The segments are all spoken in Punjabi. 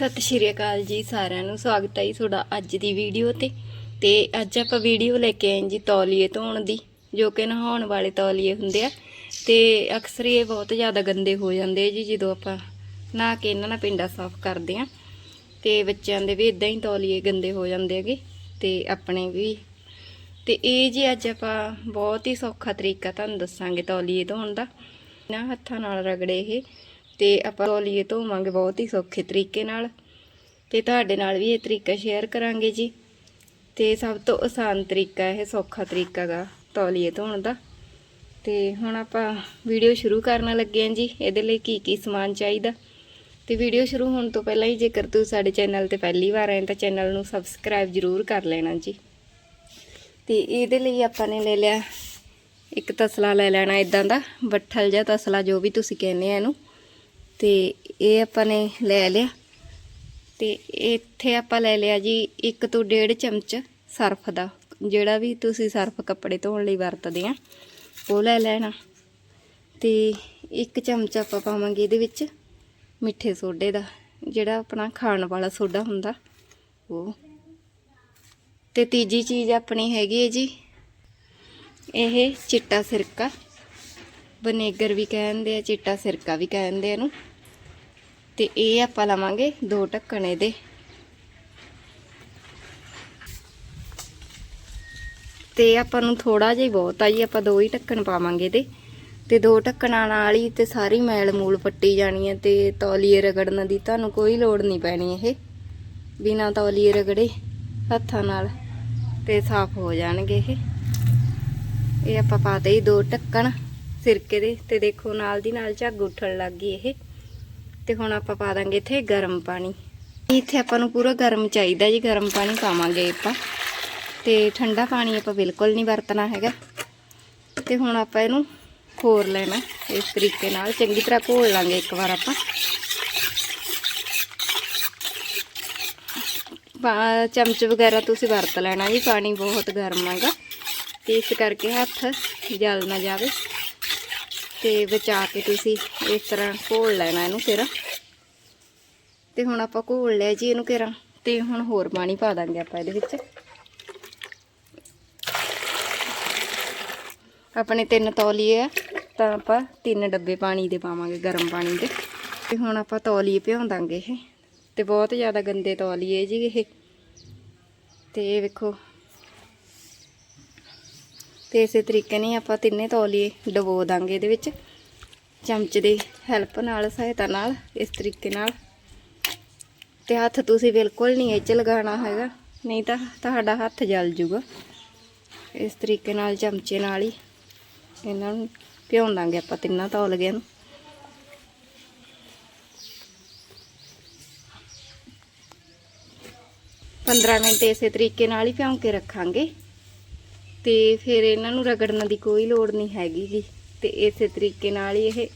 ਸਤਿ ਸ਼੍ਰੀ ਅਕਾਲ ਜੀ, ਸਾਰਿਆਂ ਨੂੰ ਸਵਾਗਤ ਹੈ ਜੀ ਤੁਹਾਡਾ ਅੱਜ ਦੀ ਵੀਡੀਓ ਤੇ। ਤੇ ਅੱਜ ਆਪਾਂ ਵੀਡੀਓ ਲੈ ਕੇ ਆਏ ਜੀ ਤੌਲੀਏ ਧੋਣ ਦੀ, ਜੋ ਕਿ ਨਹਾਉਣ ਵਾਲੇ ਤੌਲੀਏ ਹੁੰਦੇ ਆ। ਤੇ ਅਕਸਰ ਇਹ ਬਹੁਤ ਜ਼ਿਆਦਾ ਗੰਦੇ ਹੋ ਜਾਂਦੇ ਆ ਜੀ, ਜਦੋਂ ਆਪਾਂ ਨਹਾ ਕੇ ਇਹਨਾਂ ਨਾਲ ਪਿੰਡਾ ਸਾਫ਼ ਕਰਦੇ ਆ। ਤੇ ਬੱਚਿਆਂ ਦੇ ਵੀ ਇਦਾਂ ਹੀ ਤੌਲੀਏ ਗੰਦੇ ਹੋ ਜਾਂਦੇ ਹੈਗੇ, ਤੇ ਆਪਣੇ ਵੀ। ਤੇ ਇਹ ਜੀ ਅੱਜ ਆਪਾਂ ਬਹੁਤ ਹੀ ਸੌਖਾ ਤਰੀਕਾ ਤੁਹਾਨੂੰ ਦੱਸਾਂਗੇ ਤੌਲੀਏ ਧੋਣ ਦਾ। ਨਾ ਹੱਥਾਂ ਨਾਲ ਰਗੜੇ ਇਹ। ਤੇ ਆਪਾਂ ਤੌਲੀਏ ਧੋਵਾਂਗੇ ਬਹੁਤ ਹੀ ਸੌਖੇ ਤਰੀਕੇ ਨਾਲ। ਤੇ ਤੁਹਾਡੇ ਨਾਲ ਵੀ ਇਹ ਤਰੀਕਾ ਸ਼ੇਅਰ ਕਰਾਂਗੇ ਜੀ। ਤੇ ਸਭ ਤੋਂ ਆਸਾਨ ਤਰੀਕਾ ਇਹ ਸੌਖਾ ਤਰੀਕਾ ਗਾ ਤੌਲੀਏ ਧੋਣ ਦਾ। ਤੇ ਹੁਣ ਆਪਾਂ ਵੀਡੀਓ ਸ਼ੁਰੂ ਕਰਨ ਲੱਗੇ ਹਾਂ ਜੀ, ਇਹਦੇ ਲਈ ਕੀ ਕੀ ਸਮਾਨ ਚਾਹੀਦਾ। ਤੇ ਵੀਡੀਓ ਸ਼ੁਰੂ ਹੋਣ ਤੋਂ ਪਹਿਲਾਂ ਹੀ ਜੇਕਰ ਤੁਸੀਂ ਸਾਡੇ ਚੈਨਲ ਤੇ ਪਹਿਲੀ ਵਾਰ ਆਏ ਤਾਂ ਚੈਨਲ ਨੂੰ ਸਬਸਕ੍ਰਾਈਬ ਜ਼ਰੂਰ ਕਰ ਲੈਣਾ ਜੀ। ਤੇ ਇਹਦੇ ਲਈ ਆਪਾਂ ਨੇ ਲੈ ਲਿਆ ਇੱਕ ਤਸਲਾ ਲੈ ਲੈਣਾ ਇਦਾਂ ਦਾ, ਬੱਠਲ ਜਾਂ ਤਸਲਾ ਜੋ ਵੀ ਤੁਸੀਂ ਕਹਿੰਦੇ ਆ ਇਹਨੂੰ। ਤੇ ਇਹ ਆਪਾਂ ਨੇ ਲੈ ਲਿਆ। ਤੇ ਇੱਥੇ ਆਪਾਂ ਲੈ ਲਿਆ ਜੀ 1 ਤੋਂ 1.5 ਚਮਚ ਸਰਫ ਦਾ, ਜਿਹੜਾ ਵੀ ਤੁਸੀਂ ਸਰਫ ਕੱਪੜੇ ਧੋਣ ਲਈ ਵਰਤਦੇ ਆ, ਉਹ ਲੈ ਲੈਣਾ। ਤੇ ਇੱਕ ਚਮਚ ਆਪਾਂ ਪਾਵਾਂਗੇ ਇਹਦੇ ਵਿੱਚ ਮਿੱਠੇ ਸੋਡੇ ਦਾ, ਜਿਹੜਾ ਆਪਣਾ ਖਾਣ ਵਾਲਾ ਸੋਡਾ ਹੁੰਦਾ, ਉਹ। ਤੇ ਤੀਜੀ ਚੀਜ਼ ਆਪਣੀ ਹੈਗੀ ਹੈ ਜੀ, ਇਹ ਚਿੱਟਾ ਸਿਰਕਾ। ਬਨੇਗਰ ਵੀ ਕਹਿੰਦੇ ਆ, ਚਿੱਟਾ ਸਿਰਕਾ ਵੀ ਕਹਿੰਦੇ ਆ ਇਹਨੂੰ। ਤੇ ਇਹ ਆਪਾਂ ਲਵਾਂਗੇ ਦੋ ਢੱਕਣ ਇਹਦੇ ਤੇ ਆਪਾਂ ਨੂੰ ਥੋੜਾ ਜਿਹਾ ਬਹੁਤ ਆ ਜੀ, ਆਪਾਂ ਦੋ ਹੀ ਢੱਕਣ ਪਾਵਾਂਗੇ ਇਹਦੇ। ਤੇ ਦੋ ਢੱਕਣਾਂ ਨਾਲ ਹੀ ਤੇ ਸਾਰੀ ਮੈਲ ਮੂਲ ਪੱਟੀ ਜਾਣੀ ਹੈ ਤੇ ਤੌਲੀਏ ਰਗੜਨ ਦੀ ਤੁਹਾਨੂੰ ਕੋਈ ਲੋੜ ਨਹੀਂ ਪੈਣੀ ਇਹ। ਬਿਨਾਂ ਤੌਲੀਏ ਰਗੜੇ ਹੱਥਾਂ ਨਾਲ ਤੇ ਸਾਫ਼ ਹੋ ਜਾਣਗੇ ਇਹ। ਇਹ ਆਪਾਂ ਪਾਤੇ ਹੀ ਦੋ ਢੱਕਣ ਸਿਰਕੇ ਦੇ ਤੇ ਦੇਖੋ ਨਾਲ ਦੀ ਨਾਲ ਝੱਗ ਉੱਠਣ ਲੱਗ ਗਈ ਇਹ। ਤੇ ਹੁਣ ਆਪਾਂ ਪਾ ਦਾਂਗੇ ਇੱਥੇ ਗਰਮ ਪਾਣੀ। ਇੱਥੇ ਆਪਾਂ ਨੂੰ ਪੂਰਾ ਗਰਮ ਚਾਹੀਦਾ ਜੀ, ਗਰਮ ਪਾਣੀ ਪਾਵਾਂਗੇ ਆਪਾਂ। ਤੇ ਠੰਡਾ ਪਾਣੀ ਆਪਾਂ ਬਿਲਕੁਲ ਨਹੀਂ ਵਰਤਣਾ ਹੈਗਾ। ਤੇ ਹੁਣ ਆਪਾਂ ਇਹਨੂੰ ਖੋਰ ਲੈਣਾ, ਇਸ ਤਰੀਕੇ ਨਾਲ। ਚੰਗੀ ਤਰ੍ਹਾਂ ਘੋਲ ਲਾਂਗੇ ਇੱਕ ਵਾਰ ਆਪਾਂ। ਚਮਚ ਵਗੈਰਾ ਤੁਸੀਂ ਵਰਤ ਲੈਣਾ ਜੀ, ਪਾਣੀ ਬਹੁਤ ਗਰਮ ਹੈਗਾ। ਤੇ ਇਸ ਕਰਕੇ ਹੱਥ ਜਲ ਨਾ ਜਾਵੇ। ਤੇ ਬਚਾ ਕੇ ਤੁਸੀਂ ਇਸ ਤਰ੍ਹਾਂ ਘੋਲ ਲੈਣਾ ਇਹਨੂੰ ਫਿਰ। ਤੇ ਹੁਣ ਆਪਾਂ ਘੋਲ ਲਿਆ ਜੀ ਇਹਨੂੰ ਘੇਰਾ। ਤੇ ਹੁਣ ਹੋਰ ਪਾਣੀ ਪਾ ਦਾਂਗੇ ਆਪਾਂ ਇਹਦੇ ਵਿੱਚ। ਆਪਣੇ ਤਿੰਨ ਤੌਲੀਏ ਆ, ਤਾਂ ਆਪਾਂ ਤਿੰਨ ਡੱਬੇ ਪਾਣੀ ਦੇ ਪਾਵਾਂਗੇ, ਗਰਮ ਪਾਣੀ ਦੇ। ਤੇ ਹੁਣ ਆਪਾਂ ਤੌਲੀਏ ਭਿਉਂ ਦਾਂਗੇ ਇਹ। ਤੇ ਬਹੁਤ ਜ਼ਿਆਦਾ ਗੰਦੇ ਤੌਲੀਏ ਜੀ ਇਹ। ਤੇ ਇਹ ਵੇਖੋ। ਤੇ ਇਸੇ ਤਰੀਕੇ ਨਾਲ ਆਪਾਂ ਤਿੰਨੇ ਤੌਲੀਏ ਡਬੋ ਦਾਂਗੇ ਇਹਦੇ ਵਿੱਚ। ਚਮਚ ਦੀ ਹੈਲਪ ਨਾਲ, ਸਹਾਇਤਾ ਨਾਲ, ਇਸ ਤਰੀਕੇ ਨਾਲ। ਤੇ ਹੱਥ ਤੁਸੀਂ ਬਿਲਕੁਲ ਨਹੀਂ ਇਹ 'ਚ ਲਗਾਉਣਾ ਹੈਗਾ। ਨਹੀਂ ਤਾਂ ਤੁਹਾਡਾ ਹੱਥ ਜਲ ਜੂਗਾ। ਇਸ ਤਰੀਕੇ ਨਾਲ ਚਮਚੇ ਨਾਲ ਹੀ ਇਹਨਾਂ ਨੂੰ ਭਿਉਂ ਦਾਂਗੇ ਆਪਾਂ ਤਿੰਨਾਂ ਤੌਲਗਿਆਂ ਨੂੰ। ਪੰਦਰਾਂ ਮਿੰਟ ਇਸੇ ਤਰੀਕੇ ਨਾਲ ਹੀ ਭਿਉਂ ਕੇ ਰੱਖਾਂਗੇ। ਤੇ ਫਿਰ ਇਹਨਾਂ ਨੂੰ ਰਗੜਨ ਦੀ ਕੋਈ ਲੋੜ ਨਹੀਂ ਹੈਗੀ ਜੀ। ਤੇ ਇਸੇ ਤਰੀਕੇ ਨਾਲ ਹੀ ਇਹ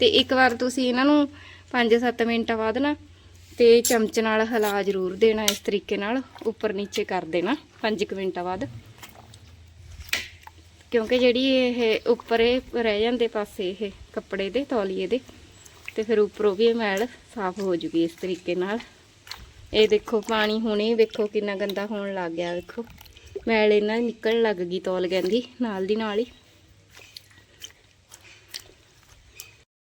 ਤੇ ਇੱਕ ਵਾਰ ਤੁਸੀਂ ਇਹਨਾਂ ਨੂੰ 5-7 ਮਿੰਟਾਂ ਬਾਅਦ ਨਾ ਤੇ ਚਮਚ ਨਾਲ ਹਿਲਾ ਜ਼ਰੂਰ ਦੇਣਾ ਇਸ ਤਰੀਕੇ ਨਾਲ, ਉੱਪਰ ਨੀਚੇ ਕਰ ਦੇਣਾ 5 ਮਿੰਟਾਂ ਬਾਅਦ। ਕਿਉਂਕਿ ਜਿਹੜੀ ਇਹ ਉੱਪਰ ਇਹ ਰਹਿ ਜਾਂਦੇ ਪਾਸੇ ਇਹ ਕੱਪੜੇ ਦੇ, ਤੌਲੀਏ ਦੇ, ਤੇ ਫਿਰ ਉੱਪਰੋਂ ਵੀ ਇਹ ਮੈਲ ਸਾਫ਼ ਹੋ ਜੂਗੀ ਇਸ ਤਰੀਕੇ ਨਾਲ। ਇਹ ਦੇਖੋ, ਪਾਣੀ ਹੁਣੇ ਵੇਖੋ ਕਿੰਨਾ ਗੰਦਾ ਹੋਣ ਲੱਗ ਗਿਆ, ਵੇਖੋ। ਮੈਲ ਇਹਨਾਂ ਨਿਕਲਣ ਲੱਗ ਗਈ ਤੌਲ ਦੀ ਨਾਲ ਦੀ ਨਾਲ ਹੀ।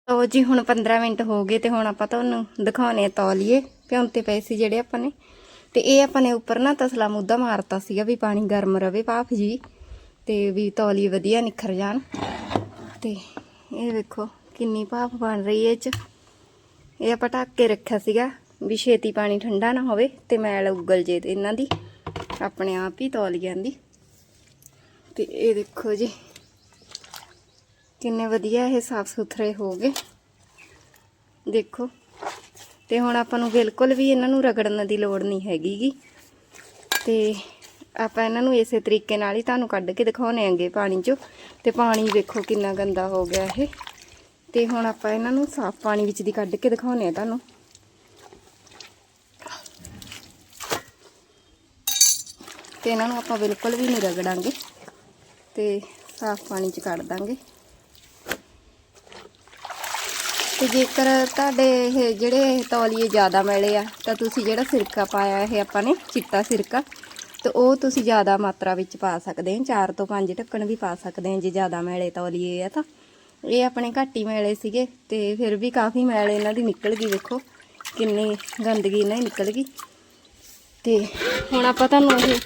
ਲਓ ਜੀ, ਹੁਣ 15 ਮਿੰਟ ਹੋ ਗਏ ਤੇ ਹੁਣ ਆਪਾਂ ਤੁਹਾਨੂੰ ਦਿਖਾਉਣੇ ਆ ਤੌਲੀਏ। ਭਿਉਂਤੇ ਪਏ ਸੀ ਜਿਹੜੇ ਆਪਾਂ ਨੇ। ਤੇ ਇਹ ਆਪਾਂ ਨੇ ਉੱਪਰ ਨਾ ਤਸਲਾ ਮੁੱਦਾ ਮਾਰਤਾ ਸੀਗਾ ਵੀ ਪਾਣੀ ਗਰਮ ਰਵੇ ਭਾਫ ਜੀ। ਤੇ ਵੀ ਤੌਲੀ ਵਧੀਆ ਨਿਖਰ ਜਾਣ। ਤੇ ਇਹ ਦੇਖੋ ਕਿੰਨੀ ਭਾਫ ਬਣ ਰਹੀ ਹੈ ਇਹ ਚ। ਇਹ ਆਪਾਂ ਢੱਕ ਕੇ ਰੱਖਿਆ ਸੀਗਾ ਵੀ ਛੇਤੀ ਪਾਣੀ ਠੰਡਾ ਨਾ ਹੋਵੇ ਤੇ ਮੈਲ ਉਗਲ ਜੇ ਇਹਨਾਂ ਦੀ। ਆਪਣੇ ਆਪ ਹੀ ਤੌਲੀਆਂ ਦੀ। ਤੇ ਇਹ ਦੇਖੋ ਜੀ ਕਿੰਨੇ ਵਧੀਆ ਇਹ ਸਾਫ਼ ਸੁਥਰੇ ਹੋ ਗਏ। ਦੇਖੋ। ਤੇ ਹੁਣ ਆਪਾਂ ਨੂੰ ਬਿਲਕੁਲ ਵੀ ਇਹਨਾਂ ਨੂੰ ਰਗੜਨ ਦੀ ਲੋੜ ਨਹੀਂ ਹੈਗੀਗੀ। ਤੇ ਆਪਾਂ ਇਹਨਾਂ ਨੂੰ ਇਸੇ ਤਰੀਕੇ ਨਾਲ ਹੀ ਤੁਹਾਨੂੰ ਕੱਢ ਕੇ ਦਿਖਾਉਣੇ ਆਂਗੇ ਪਾਣੀ 'ਚੋਂ। ਤੇ ਪਾਣੀ ਵੇਖੋ ਕਿੰਨਾ ਗੰਦਾ ਹੋ ਗਿਆ ਇਹ। ਤੇ ਹੁਣ ਆਪਾਂ ਇਹਨਾਂ ਨੂੰ ਸਾਫ਼ ਪਾਣੀ ਵਿੱਚ ਦੀ ਕੱਢ ਕੇ ਦਿਖਾਉਣੇ ਆ ਤੁਹਾਨੂੰ। ਤੇ ਇਹਨਾਂ ਨੂੰ ਆਪਾਂ ਬਿਲਕੁਲ ਵੀ ਨਹੀਂ ਰਗੜਾਂਗੇ। ਤੇ ਸਾਫ਼ ਪਾਣੀ 'ਚ ਕੱਢ ਦਾਂਗੇ। ਤੇ ਜੇਕਰ ਤੁਹਾਡੇ ਇਹ ਜਿਹੜੇ ਤੌਲੀਏ ਜ਼ਿਆਦਾ ਮੈਲੇ ਆ, ਤਾਂ ਤੁਸੀਂ ਜਿਹੜਾ ਸਿਰਕਾ ਪਾਇਆ, ਇਹ ਆਪਾਂ ਨੇ ਚਿੱਟਾ ਸਿਰਕਾ, ਤੇ ਉਹ ਤੁਸੀਂ ਜ਼ਿਆਦਾ ਮਾਤਰਾ ਵਿੱਚ ਪਾ ਸਕਦੇ ਹੋ। 4 ਤੋਂ 5 ਢੱਕਣ ਵੀ ਪਾ ਸਕਦੇ ਹੋ ਜੇ ਜ਼ਿਆਦਾ ਮੈਲੇ ਤੌਲੀਏ ਆ ਤਾਂ। ਇਹ ਆਪਣੇ ਘੱਟ ਹੀ ਮੈਲੇ ਸੀਗੇ ਤੇ ਫਿਰ ਵੀ ਕਾਫੀ ਮੈਲ ਇਹਨਾਂ ਦੀ ਨਿਕਲ ਗਈ, ਵੇਖੋ ਕਿੰਨੀ ਗੰਦਗੀ ਇਹਨਾਂ ਦੀ ਨਿਕਲ ਗਈ। ਤੇ ਹੁਣ ਆਪਾਂ ਤੁਹਾਨੂੰ ਇਹ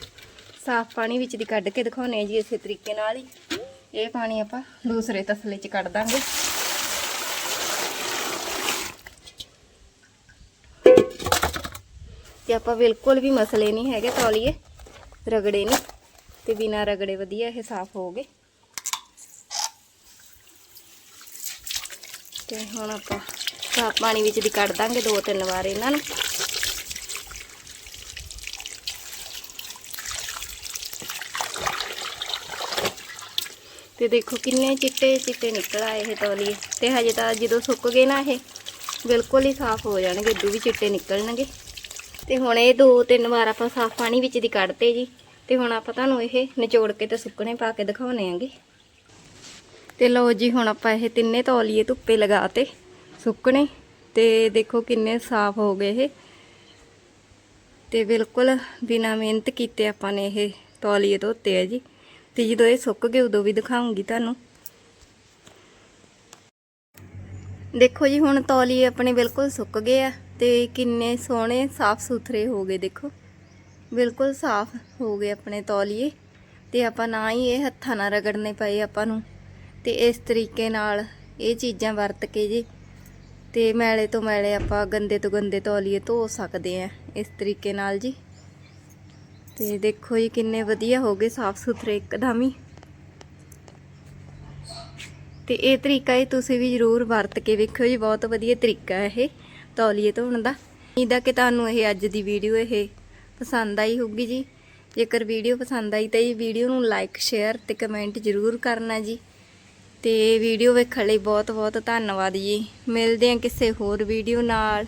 ਸਾਫ਼ ਪਾਣੀ ਵਿੱਚ ਦੀ ਕੱਢ ਕੇ ਦਿਖਾਉਨੇ ਆ ਜੀ ਇਸੇ ਤਰੀਕੇ ਨਾਲ ਹੀ। ਇਹ ਪਾਣੀ ਆਪਾਂ ਦੂਸਰੇ ਤਸਲੇ 'ਚ ਕੱਢ ਦਾਂਗੇ। ਤੇ ਆਪਾਂ ਬਿਲਕੁਲ ਵੀ ਮਸਲੇ ਨਹੀਂ ਹੈਗੇ ਤੌਲੀਏ, ਰਗੜੇ ਨਹੀਂ, ਤੇ ਬਿਨਾ ਰਗੜੇ ਵਧੀਆ ਇਹ ਸਾਫ਼ ਹੋ ਗਏ। ਤੇ ਹੁਣ ਆਪਾਂ ਸਾਫ਼ ਪਾਣੀ ਵਿੱਚ ਦੀ ਕੱਢ ਦਾਂਗੇ ਦੋ ਤਿੰਨ ਵਾਰ ਇਹਨਾਂ ਨੂੰ। ਤੇ ਦੇਖੋ ਕਿੰਨੇ ਚਿੱਟੇ ਚਿੱਟੇ ਨਿਕਲ ਆਏ ਇਹ ਤੌਲੀਏ, ਤੇ ਹਜੇ ਤਾਂ ਜਦੋਂ ਸੁੱਕ ਗਏ ਨਾ ਇਹ, ਬਿਲਕੁਲ ਹੀ ਸਾਫ਼ ਹੋ ਜਾਣਗੇ ਇਦੋਂ ਵੀ ਚਿੱਟੇ ਨਿਕਲਣਗੇ। ਤੇ ਹੁਣ ਇਹ ਦੋ ਤਿੰਨ ਵਾਰ ਆਪਾਂ ਸਾਫ਼ ਪਾਣੀ ਵਿੱਚ ਦੀ ਕੱਢਤੇ ਜੀ। ਤੇ ਹੁਣ ਆਪਾਂ ਤੁਹਾਨੂੰ ਇਹ ਨਿਚੋੜ ਕੇ ਤੇ ਸੁੱਕਣੇ ਪਾ ਕੇ ਦਿਖਾਉਣੇ ਆਂਗੇ। ਤੇ ਲਓ ਜੀ, ਹੁਣ ਆਪਾਂ ਇਹ ਤਿੰਨੇ ਤੌਲੀਏ ਧੁੱਪੇ ਲਗਾਤੇ ਸੁੱਕਣੇ। ਤੇ ਦੇਖੋ ਕਿੰਨੇ ਸਾਫ਼ ਹੋ ਗਏ ਇਹ। ਤੇ ਬਿਲਕੁਲ ਬਿਨਾ ਮਿਹਨਤ ਕੀਤੇ ਆਪਾਂ ਨੇ ਇਹ ਤੌਲੀਏ ਧੋਤੇ ਆ ਜੀ। ਤੇ ਜਦੋਂ ਇਹ ਸੁੱਕ ਗਏ, ਉਦੋਂ ਵੀ ਦਿਖਾਉਂਗੀ ਤੁਹਾਨੂੰ। ਦੇਖੋ ਜੀ, ਹੁਣ ਤੌਲੀਏ ਆਪਣੇ ਬਿਲਕੁਲ ਸੁੱਕ ਗਏ ਆ। ਤੇ ਕਿੰਨੇ ਸੋਹਣੇ ਸਾਫ਼ ਸੁਥਰੇ ਹੋ ਗਏ ਦੇਖੋ। ਬਿਲਕੁਲ ਸਾਫ਼ ਹੋ ਗਏ ਆਪਣੇ ਤੌਲੀਏ ਤੇ ਆਪਾਂ ਨਾ ਹੀ ਇਹ ਹੱਥਾਂ ਨਾਲ ਰਗੜਨੇ ਪਏ ਆਪਾਂ ਨੂੰ ਤੇ ਇਸ ਤਰੀਕੇ ਨਾਲ ਇਹ ਚੀਜ਼ਾਂ ਵਰਤ ਕੇ ਜੀ ਤੇ ਮੈਲੇ ਤੋਂ ਮੈਲੇ ਆਪਾਂ ਗੰਦੇ ਤੋਂ ਗੰਦੇ ਤੌਲੀਏ ਧੋ ਸਕਦੇ ਆ ਇਸ ਤਰੀਕੇ ਨਾਲ ਜੀ। ਤੇ ਦੇਖੋ ਜੀ ਕਿੰਨੇ ਵਧੀਆ ਹੋ ਗਏ ਸਾਫ਼ ਸੁਥਰੇ ਇੱਕਦਮ ਹੀ। ਤੇ ਇਹ ਤਰੀਕਾ ਇਹ ਤੁਸੀਂ ਵੀ ਜ਼ਰੂਰ ਵਰਤ ਕੇ ਵੇਖਿਓ ਜੀ, ਬਹੁਤ ਵਧੀਆ ਤਰੀਕਾ ਹੈ ਇਹ। ਤੌਲੀਏ ਧੋਣ ਦਾ ਉਮੀਦ ਕਿ ਤੁਹਾਨੂੰ ਇਹ ਅੱਜ ਦੀ ਵੀਡੀਓ ਇਹ ਪਸੰਦ ਆਈ ਹੋਊਗੀ ਜੀ। ਜੇਕਰ ਵੀਡੀਓ ਪਸੰਦ ਆਈ ਤਾਂ ਇਹ ਵੀਡੀਓ ਨੂੰ ਲਾਈਕ ਸ਼ੇਅਰ ਤੇ ਕਮੈਂਟ ਜ਼ਰੂਰ ਕਰਨਾ ਜੀ। ਤੇ ਵੀਡੀਓ ਵੇਖਣ ਲਈ ਬਹੁਤ ਬਹੁਤ ਧੰਨਵਾਦ ਜੀ। ਮਿਲਦੇ ਹਾਂ ਕਿਸੇ ਹੋਰ ਵੀਡੀਓ ਨਾਲ।